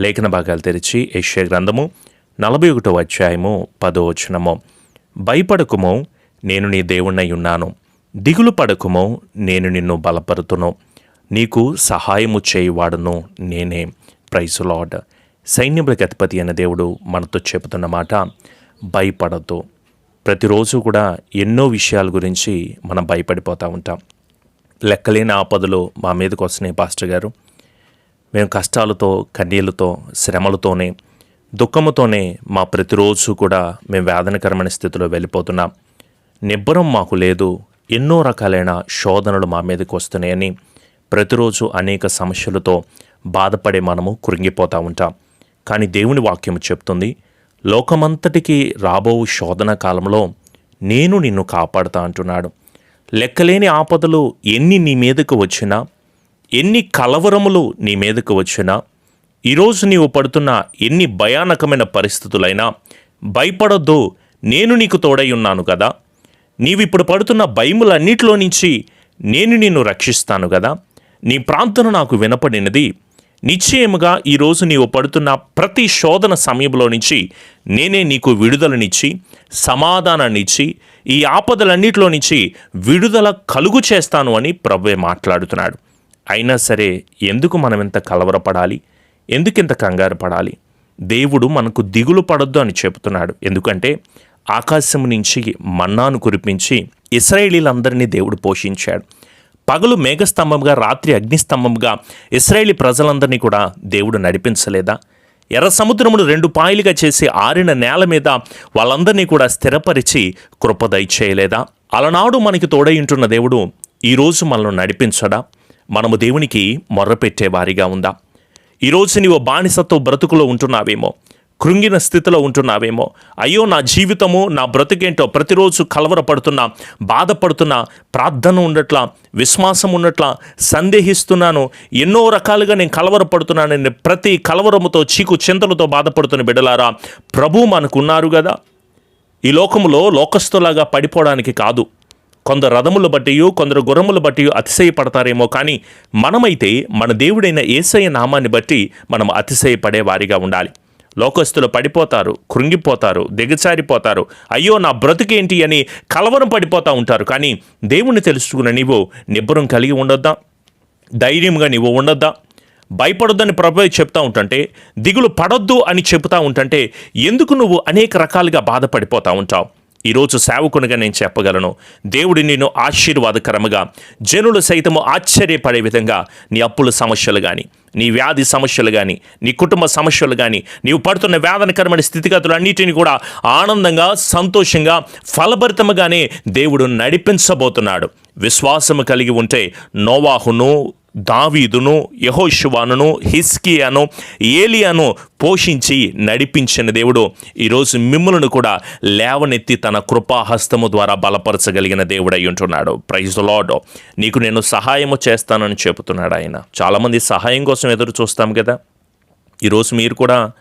లేఖన భాగాలు తెరిచి ఏషియా గ్రంథము నలభై ఒకటో అధ్యాయము పదో వచనము. భయపడకుము నేను నీ దేవుణ్ణై ఉన్నాను. దిగులు పడకుము నేను నిన్ను బలపరుతును. నీకు సహాయము చేయువాడును నేనే. ప్రైస్ లాడ్ సైన్యములకు అధిపతి అయిన దేవుడు మనతో చెబుతున్న మాట భయపడద్దు. ప్రతిరోజు కూడా ఎన్నో విషయాల గురించి మనం భయపడిపోతూ ఉంటాం. లెక్కలేని ఆపదలు మా మీదకి వస్తున్నాయి పాస్టర్ గారు. మేము కష్టాలతో కన్నీళ్ళతో శ్రమలతోనే దుఃఖముతోనే మా ప్రతిరోజు కూడా మేము వేదనకరమైన స్థితిలో వెళ్ళిపోతున్నాం. నిబ్బరం మాకు లేదు. ఎన్నో రకాలైన శోధనలు మా మీదకి వస్తున్నాయని ప్రతిరోజు అనేక సమస్యలతో బాధపడే మనము కృంగిపోతూ ఉంటాం. కానీ దేవుని వాక్యం చెప్తుంది లోకమంతటికి రాబో శోధన కాలంలో నేను నిన్ను కాపాడుతా అంటున్నాడు. లెక్కలేని ఆపదలు ఎన్ని నీ మీదకు వచ్చినా ఎన్ని కలవరములు నీ మీదకు వచ్చినా ఈరోజు నీవు పడుతున్న ఎన్ని భయానకమైన పరిస్థితులైనా భయపడొద్దు నేను నీకు తోడై ఉన్నాను కదా నీవిప్పుడు పడుతున్న భయములన్నిటిలో నుంచి నేను నిన్ను రక్షిస్తాను కదా నీ ప్రార్థన నాకు వినపడినది. నిశ్చయముగా ఈరోజు నీవు పడుతున్న ప్రతి శోధన సమయంలో నుంచి నేనే నీకు విడుదలనిచ్చి సమాధానాన్నిచ్చి ఈ ఆపదలన్నిటిలో నుంచి విడుదల కలుగు చేస్తాను అని ప్రభువే మాట్లాడుతున్నాడు. అయినా సరే ఎందుకు మనం ఇంత కలవరపడాలి? ఎందుకింత కంగారు పడాలి దేవుడు మనకు దిగులు పడొద్దు అని చెబుతున్నాడు. ఎందుకంటే ఆకాశం నుంచి మన్నాను కురిపించి ఇస్రాయేలీలందరినీ దేవుడు పోషించాడు. పగలు మేఘస్తంభంగా రాత్రి అగ్నిస్తంభంగా ఇస్రాయేలీ ప్రజలందరినీ కూడా దేవుడు నడిపించలేదా? ఎర్ర సముద్రమును రెండు పాయలుగా చేసి ఆరిన నేల మీద వాళ్ళందరినీ కూడా స్థిరపరిచి కృపదయ చేయలేదా అలనాడు మనకి తోడై ఉంటున్న దేవుడు ఈరోజు మనల్ని నడిపించడా? మనము దేవునికి మొర్రపెట్టే వారిగా ఉందా. ఈరోజు నీవు బానిసత్వ బ్రతుకులో ఉంటున్నావేమో కృంగిన స్థితిలో ఉంటున్నావేమో అయ్యో నా జీవితము నా బ్రతుకేంటో ప్రతిరోజు కలవరపడుతున్నా బాధపడుతున్నా ప్రార్థన ఉన్నట్లా విశ్వాసం ఉన్నట్లా సందేహిస్తున్నాను ఎన్నో రకాలుగా నేను కలవరపడుతున్నాను నేను ప్రతి కలవరముతో చీకు చింతలతో బాధపడుతున్న బిడలారా ప్రభు మనకున్నారు కదా ఈ లోకములో లోకస్తులాగా పడిపోవడానికి కాదు. కొందరు రథములు బట్టి కొందరు గుర్రములు బట్టి అతిశయపడతారేమో. కానీ మనమైతే మన దేవుడైన ఏసయ్య నామాన్ని బట్టి మనం అతిశయపడే వారిగా ఉండాలి. లోకస్తులు పడిపోతారు కృంగిపోతారు దిగచారిపోతారు అయ్యో నా బ్రతుకేంటి అని కలవరం పడిపోతూ ఉంటారు. కానీ దేవుణ్ణి తెలుసుకున్న నీవు నిబ్బరం కలిగి ఉండొద్దా? ధైర్యంగా నీవు ఉండొద్దా? భయపడొద్దని ప్రభు చెప్తా ఉంటుంటే దిగులు పడొద్దు అని చెబుతూ ఉంటుంటే ఎందుకు నువ్వు అనేక రకాలుగా బాధపడిపోతూ ఉంటావు? ఈరోజు సేవకునిగా నేను చెప్పగలను. దేవుడి నిన్ను ఆశీర్వాదకరముగా జనులు సైతము ఆశ్చర్యపడే విధంగా నీ అప్పుల సమస్యలు కానీ నీ వ్యాధి సమస్యలు కానీ నీ కుటుంబ సమస్యలు కానీ నీవు పడుతున్న వేదనకరమైన స్థితిగతులు అన్నిటిని కూడా ఆనందంగా సంతోషంగా ఫలభరితముగానే దేవుడు నడిపించబోతున్నాడు. విశ్వాసము కలిగి ఉంటే నోవాహును దావీదును యహోశువానును హిస్కియాను ఏలియాను పోషించి నడిపించిన దేవుడు. ఈరోజు మిమ్మలను కూడా లేవనెత్తి తన కృపాహస్తము ద్వారా బలపరచగలిగిన దేవుడై ఉంటున్నాడు. ప్రైజ్ లాడ్ నీకు నేను సహాయము చేస్తానని చెబుతున్నాడు ఆయన. చాలామంది సహాయం కోసం ఎదురు చూస్తాం కదా. ఈరోజు మీరు కూడా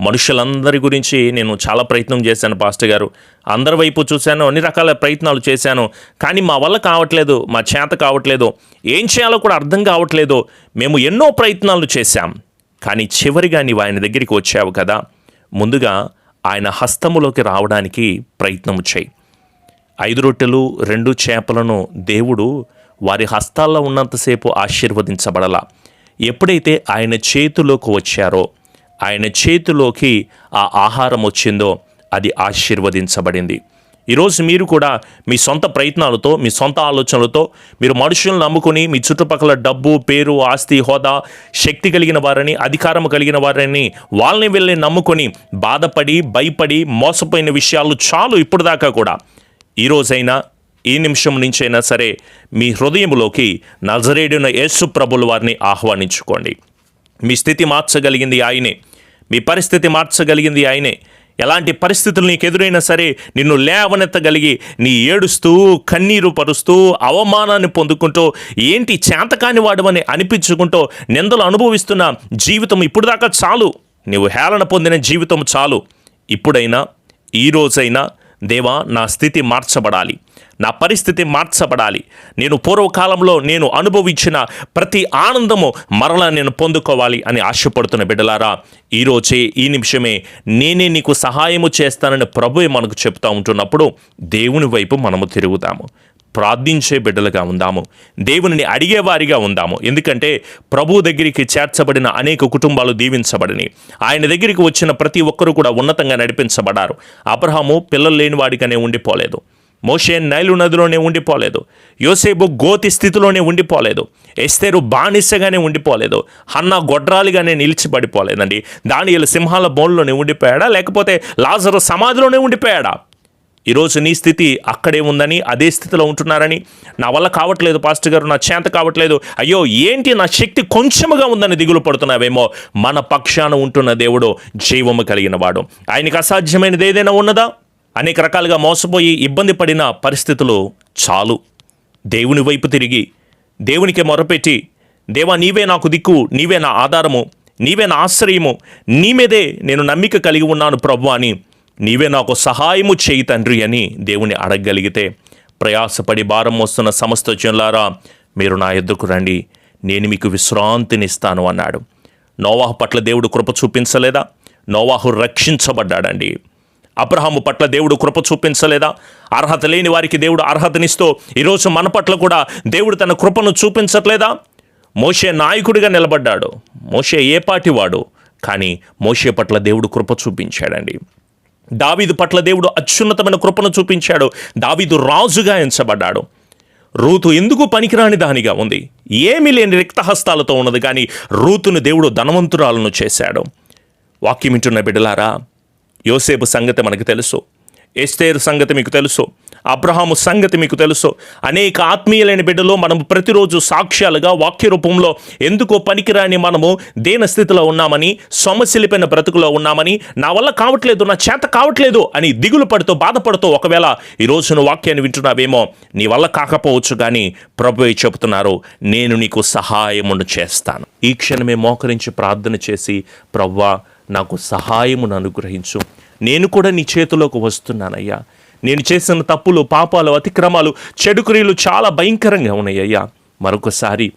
మనుషులందరి గురించి నేను చాలా ప్రయత్నం చేశాను పాస్టర్ గారు. అందరి వైపు చూశాను అన్ని రకాల ప్రయత్నాలు చేశాను. కానీ మా వల్ల కావట్లేదు మా చేత కావట్లేదు ఏం చేయాలో కూడా అర్థం కావట్లేదు. మేము ఎన్నో ప్రయత్నాలు చేశాం. కానీ చివరిగా నీవు ఆయన దగ్గరికి వచ్చావు కదా. ముందుగా ఆయన హస్తములోకి రావడానికి ప్రయత్నం చేయి. ఐదు రొట్టెలు రెండు చేపలను దేవుడు వారి హస్తాల్లో ఉన్నంతసేపు ఆశీర్వదించబడలా. ఎప్పుడైతే ఆయన చేతిలోకి వచ్చారో ఆయన చేతిలోకి ఆ ఆహారం వచ్చిందో అది ఆశీర్వదించబడింది. ఈరోజు మీరు కూడా మీ సొంత ప్రయత్నాలతో మీ సొంత ఆలోచనలతో మీరు మనుషులను నమ్ముకుని మీ చుట్టుపక్కల డబ్బు పేరు ఆస్తి హోదా శక్తి కలిగిన వారని అధికారం కలిగిన వారని వాళ్ళని వెళ్ళి నమ్ముకొని బాధపడి భయపడి మోసపోయిన విషయాలు చాలు ఇప్పుడు దాకా కూడా. ఈరోజైనా ఈ నిమిషం నుంచైనా సరే మీ హృదయంలోకి నజరేడున యేసు ప్రభుల వారిని ఆహ్వానించుకోండి. మీ స్థితి మార్చగలిగింది ఆయనే. మీ పరిస్థితి మార్చగలిగింది ఆయనే. ఎలాంటి పరిస్థితులు నీకు ఎదురైనా సరే నిన్ను లేవనెత్తగలిగి నీ ఏడుస్తూ కన్నీరు పరుస్తూ అవమానాన్ని పొందుకుంటూ ఏంటి చేతకాని వాడమని అనిపించుకుంటూ నిందలు అనుభవిస్తున్న జీవితం ఇప్పుడు దాకా చాలు. నీవు హేళన పొందిన జీవితం చాలు. ఇప్పుడైనా ఈ రోజైనా దేవా నా స్థితి మార్చబడాలి. నా పరిస్థితి మార్చబడాలి. నేను పూర్వకాలంలో నేను అనుభవించిన ప్రతి ఆనందము మరలా నేను పొందుకోవాలి అని ఆశపడుతున్న బిడ్డలారా ఈరోజే ఈ నిమిషమే నేనే నీకు సహాయము చేస్తానని ప్రభువే మనకు చెప్తా ఉంటున్నప్పుడు దేవుని వైపు మనము తిరుగుతాము. ప్రార్థించే బిడ్డలుగా ఉందాము. దేవునిని అడిగేవారిగా ఉందాము. ఎందుకంటే ప్రభు దగ్గరికి చేర్చబడిన అనేక కుటుంబాలు దీవించబడిని. ఆయన దగ్గరికి వచ్చిన ప్రతి ఒక్కరూ కూడా ఉన్నతంగా నడిపించబడారు. అబ్రహాము పిల్లలు లేనివాడిగానే ఉండిపోలేదు. మోషే నైలు నదిలోనే ఉండిపోలేదు. యోసేపు గోతి స్థితిలోనే ఉండిపోలేదు. ఎస్తేరు బానిసగానే ఉండిపోలేదు. హన్న గొడ్రాలిగానే నిలిచిపడిపోలేదండి. దానియలు సింహాల బోన్లోనే ఉండిపోయాడా? లేకపోతే లాజరు సమాధిలోనే ఉండిపోయాడా? ఈరోజు నీ స్థితి అక్కడే ఉందని అదే స్థితిలో ఉంటున్నారని. నా వల్ల కావట్లేదు పాస్టర్ గారు నా చేత కావట్లేదు. అయ్యో ఏంటి నా శక్తి కొంచెముగా ఉందని దిగులు పడుతున్నావేమో. మన పక్షాన ఉంటున్న దేవుడు జీవము కలిగిన వాడు. ఆయనకి అసాధ్యమైనది ఏదైనా ఉన్నదా? అనేక రకాలుగా మోసపోయి ఇబ్బంది పడిన పరిస్థితులు చాలు. దేవుని వైపు తిరిగి దేవునికి మొరపెట్టి దేవా నీవే నాకు దిక్కు నీవే నా ఆధారము నీవే నా ఆశ్రయము నీ మీదే నేను నమ్మిక కలిగి ఉన్నాను ప్రభు అని నీవే నాకు సహాయము చేయి తండ్రి అని దేవుని అడగగలిగితే ప్రయాసపడి భారం వస్తున్న సమస్త జనులారా మీరు నా ఎద్దుకు రండి. నేను మీకు విశ్రాంతినిస్తాను అన్నాడు. నోవాహు పట్ల దేవుడు కృప చూపించలేదా? నోవాహు రక్షించబడ్డాడండి. అబ్రహాము పట్ల దేవుడు కృప చూపించలేదా? అర్హత లేని వారికి దేవుడు అర్హతనిస్తూ ఈరోజు మన పట్ల కూడా దేవుడు తన కృపను చూపించట్లేదా? మోషే నాయకుడిగా నిలబడ్డాడు. మోషే ఏ పాటివాడు? కానీ మోషే పట్ల దేవుడు కృప చూపించాడండి. దావీదు పట్ల దేవుడు అత్యున్నతమైన కృపను చూపించాడు. దావీదు రాజుగా ఎంచబడ్డాడు. రూతు ఎందుకు పనికిరాని దానిగా ఉంది? ఏమీ లేని రిక్తహస్తాలతో ఉన్నది కానీ రూతును దేవుడు ధనవంతురాలను చేశాడు. వాక్యం వింటున్న బిడ్డలారా యోసేపు సంగతి మనకు తెలుసు. ఎస్తేరు సంగతి మీకు తెలుసు. అబ్రహాము సంగతి మీకు తెలుసు. అనేక ఆత్మీయులైన బిడ్డలో మనము ప్రతిరోజు సాక్ష్యాలుగా వాక్య రూపంలో ఎందుకో పనికిరాని మనము దేన స్థితిలో ఉన్నామని సొమశిలిపోయిన బ్రతుకులో ఉన్నామని నా వల్ల కావట్లేదు నా చేత కావట్లేదు అని దిగులు పడుతూ బాధపడుతూ ఒకవేళ ఈ రోజున వాక్యాన్ని వింటున్నావేమో నీ వల్ల కాకపోవచ్చు కానీ ప్రభువే చెబుతున్నారు నేను నీకు సహాయమును చేస్తాను. ఈ క్షణమే మోకరించి ప్రార్థన చేసి ప్రవ్వా నాకు సహాయమును అనుగ్రహించు. నేను కూడా నీ చేతిలోకి వస్తున్నానయ్యా. నేను చేసిన తప్పులు పాపాలు అతిక్రమాలు చెడు క్రియలు చాలా భయంకరంగా ఉన్నాయ్యా మరొకసారి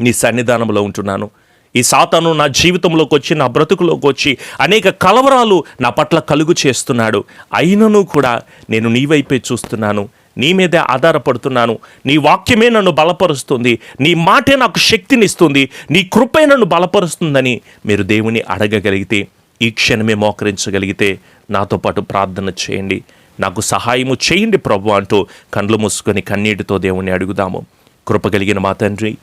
నీ సన్నిధానంలో ఉంటున్నాను. ఈ సాతాను నా జీవితంలోకి వచ్చి నా బ్రతుకులోకి వచ్చి అనేక కలవరాలు నా పట్ల కలుగు చేస్తున్నాడు. అయినను కూడా నేను నీ వైపే చూస్తున్నాను. నీ మీదే ఆధారపడుతున్నాను. నీ వాక్యమే నన్ను బలపరుస్తుంది. నీ మాటే నాకు శక్తినిస్తుంది. నీ కృపే నన్ను బలపరుస్తుందని మీరు దేవుని అడగగలిగితే ఈ క్షణమే మోకరించగలిగితే నాతో పాటు ప్రార్థన చేయండి. నాకు సహాయము చేయండి ప్రభు అంటూ కండ్లు మూసుకొని కన్నీటితో దేవుని అడుగుదాము. కృపగలిగిన మా తండ్రి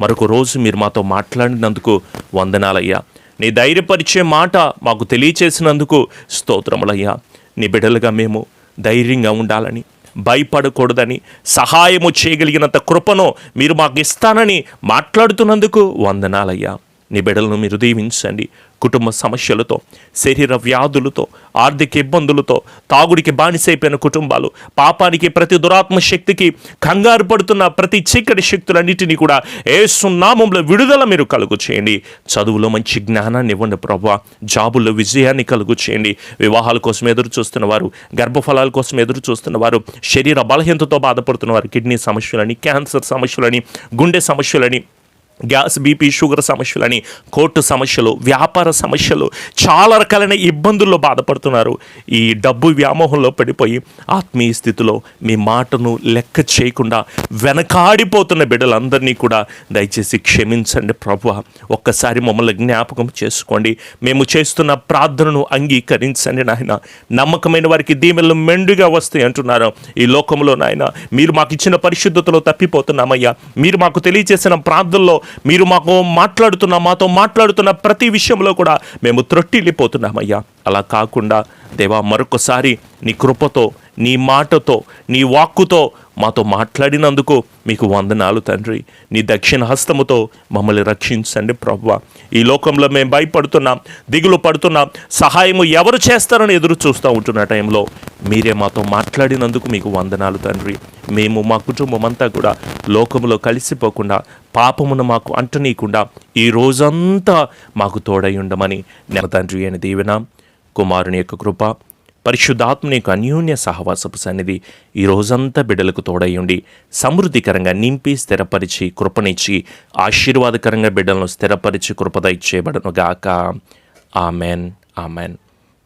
మరొక రోజు మీరు మాతో మాట్లాడినందుకు వందనాలయ్యా. నీ ధైర్యపరిచే మాట మాకు తెలియచేసినందుకు స్తోత్రములయ్యా. నీ బిడ్డలుగా మేము ధైర్యంగా ఉండాలని భయపడకూడదని సహాయము చేయగలిగినంత కృపను మీరు మాకు ఇస్తానని మాట్లాడుతున్నందుకు వందనాలయ్యా. నీ బిడ్డలను మీరు దీవించండి. కుటుంబ సమస్యలతో శరీర వ్యాధులతో ఆర్థిక ఇబ్బందులతో తాగుడికి బానిసైపోయిన కుటుంబాలు పాపానికి ప్రతి దురాత్మ శక్తికి కంగారు పడుతున్న ప్రతి చీకటి శక్తులన్నిటినీ కూడా ఏసునామంలో విడుదల మీరు కలుగు చేయండి. చదువులో మంచి జ్ఞానాన్ని ఇవ్వండి ప్రభా. జాబుల్లో విజయాన్ని కలుగు చేయండి. వివాహాల కోసం ఎదురు చూస్తున్న వారు గర్భఫలాల కోసం ఎదురు చూస్తున్న వారు శరీర బలహీనతతో బాధపడుతున్న వారు కిడ్నీ సమస్యలని క్యాన్సర్ సమస్యలని గుండె సమస్యలని గ్యాస్ బీపీ షుగర్ సమస్యలని కోర్టు సమస్యలు వ్యాపార సమస్యలు చాలా రకాలైన ఇబ్బందుల్లో బాధపడుతున్నారు. ఈ డబ్బు వ్యామోహంలో పడిపోయి ఆత్మీయ స్థితిలో మీ మాటను లెక్క చేయకుండా వెనకాడిపోతున్న బిడ్డలందరినీ కూడా దయచేసి క్షమించండి ప్రభు ఒక్కసారి మమ్మల్ని జ్ఞాపకం చేసుకోండి. మేము చేస్తున్న ప్రార్థనను అంగీకరించండి నాయన. నమ్మకమైన వారికి దీవెనలు మెండుగా వస్తాయి అంటున్నారు. ఈ లోకంలో నాయన మీరు మాకు ఇచ్చిన పరిశుద్ధతలో తప్పిపోతున్నామయ్యా. మీరు మాకు తెలియజేసిన ప్రార్థనలో మీరు మాకు మాట్లాడుతున్న మాతో మాట్లాడుతున్న ప్రతి విషయంలో కూడా మేము త్రొట్టిల్లిపోతున్నామయ్యా. అలా కాకుండా దేవా మరొకసారి నీ కృపతో నీ మాటతో నీ వాక్కుతో మాతో మాట్లాడినందుకు మీకు వందనాలు తండ్రి. నీ దక్షిణ హస్తముతో మమ్మల్ని రక్షించండి ప్రభు ఈ లోకంలో మేము భయపడుతున్నాం దిగులు పడుతున్నాం సహాయము ఎవరు చేస్తారని ఎదురు చూస్తూ ఉంటున్న టైంలో మీరే మాతో మాట్లాడినందుకు మీకు వందనాలు తండ్రి. మేము మా కుటుంబం అంతా కూడా లోకంలో కలిసిపోకుండా పాపమును మాకు అంటనీయకుండా ఈ రోజంతా మాకు తోడై ఉండమని నెల తండ్రి అని దీవెన కుమారుని యొక్క కృప పరిశుద్ధాత్మ నీకు అన్యోన్య సహవాసపు సన్నిధి ఈ రోజంతా బిడ్డలకు తోడయ్యుండి సమృద్ధికరంగా నింపి స్థిరపరిచి కృపనిచ్చి ఆశీర్వాదకరంగా బిడ్డలను స్థిరపరిచి కృపద ఇచ్చేయబడను గాక. ఆమెన్. ఆమెన్.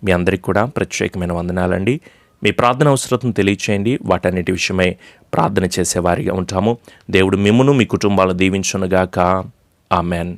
మీ అందరికీ కూడా ప్రత్యేకమైన వందనాలండి. మీ ప్రార్థన అవసరతను తెలియచేయండి. వాటన్నిటి విషయమై ప్రార్థన చేసేవారిగా ఉంటాము. దేవుడు మిమ్మును మీ కుటుంబాలు దీవించునుగాక ఆమెన్.